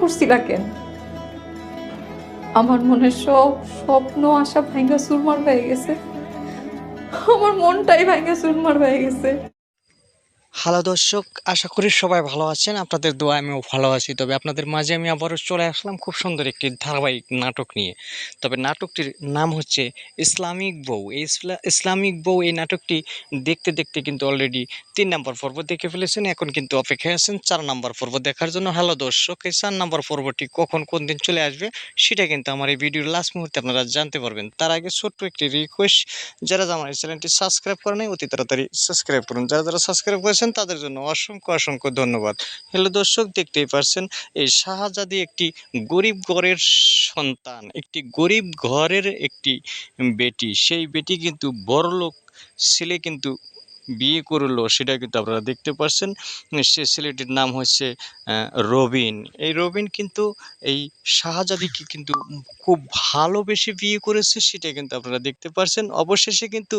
করছিলা কেন? আমার সব স্বপ্ন, আশা ভাঙ্গা সুরমার হয়ে গেছে। আমার মনটাই ভাঙ্গা সুরমার হয়ে গেছে। হ্যালো দর্শক, আশা করি সবাই ভালো আছেন। আপনাদের দোয়া আমিও ভালো আছি। তবে আপনাদের মাঝে আমি আবারও চলে আসলাম খুব সুন্দর একটি ধারাবাহিক নাটক নিয়ে। তবে নাটকটির নাম হচ্ছে ইসলামিক বউ। এই ইসলামিক বউ এই নাটকটি দেখতে দেখতে কিন্তু অলরেডি তিন নম্বর পর্ব দেখে ফেলেছেন। এখন কিন্তু অপেক্ষায় আছেন চার নম্বর পর্ব দেখার জন্য। হ্যালো দর্শক, এই চার নম্বর পর্বটি কখন, কোন দিন চলে আসবে সেটা কিন্তু আমার এই ভিডিওর লাস্ট মুহূর্তে আপনারা জানতে পারবেন। তার আগে ছোট্ট একটি রিকোয়েস্ট যারা আমার এই চ্যানেলটি সাবস্ক্রাইব করে নাই, অতি তাড়াতাড়ি সাবস্ক্রাইব করুন। যারা যারা সাবস্ক্রাইব করেছেন তাদের জন্য অসংখ্য অসংখ্য ধন্যবাদ। হ্যালো দর্শক, দেখতেই পারছেন, এই শাহজাদি একটি গরিব ঘরের সন্তান, একটি গরিব ঘরের একটি বেটি। সেই বেটি কিন্তু বড়লোক ছেলে কিন্তু বিয়ে করল, সেটা কিন্তু আপনারা দেখতে পাচ্ছেন সে ছেলেটির নাম হচ্ছে রবিন। এই রবিন কিন্তু এই শাহজাদিকে কিন্তু খুব ভালোবেসে বিয়ে করেছে, সেটা কিন্তু আপনারা দেখতে পাচ্ছেন অবশেষে কিন্তু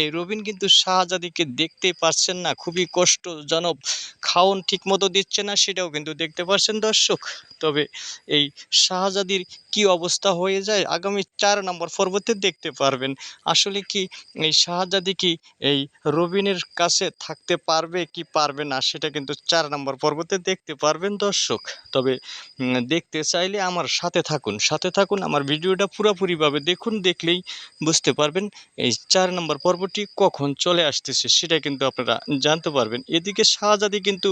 এই রবিন কিন্তু শাহজাদিকে দেখতে পাচ্ছেন না, খুবই কষ্টজনক। খাওন ঠিক মতো দিচ্ছে না, সেটাও কিন্তু দেখতে পাচ্ছেন দর্শক। তবে এই শাহজাদির কি অবস্থা হয়ে যায়, আগামী চার নম্বর পর্বতে দেখতে পারবেন। আসলে কি এই শাহজাদি কি এই রবিনের কাছে থাকতে পারবে কি পারবে না, সেটা কিন্তু চার নম্বর পর্বতে দেখতে পারবেন দর্শক। তবে দেখতে চাইলে আমার সাথে থাকুন সাথে থাকুন, আমার ভিডিওটা পুরোপুরিভাবে দেখুন, দেখলেই বুঝতে পারবেন এই চার নম্বর পর্বটি কখন চলে আসতেছে, সেটা কিন্তু আপনারা জানতে পারবেন। এদিকে শাহজাদি কিন্তু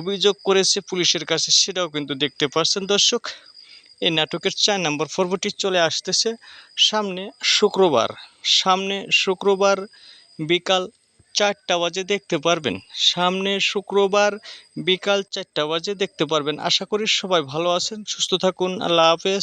অভিযোগ করেছে পুলিশের কাছে, সেটাও কিন্তু দেখতে পাচ্ছেন দর্শক। এই নাটকের চার নম্বর পর্বটি চলে আসতেছে সামনে শুক্রবার। সামনে শুক্রবার বিকাল চারটা বাজে দেখতে পারবেন। সামনে শুক্রবার বিকাল চারটা বাজে দেখতে পারবেন। আশা করি সবাই ভালো আছেন, সুস্থ থাকুন। আল্লাহ হাফেজ।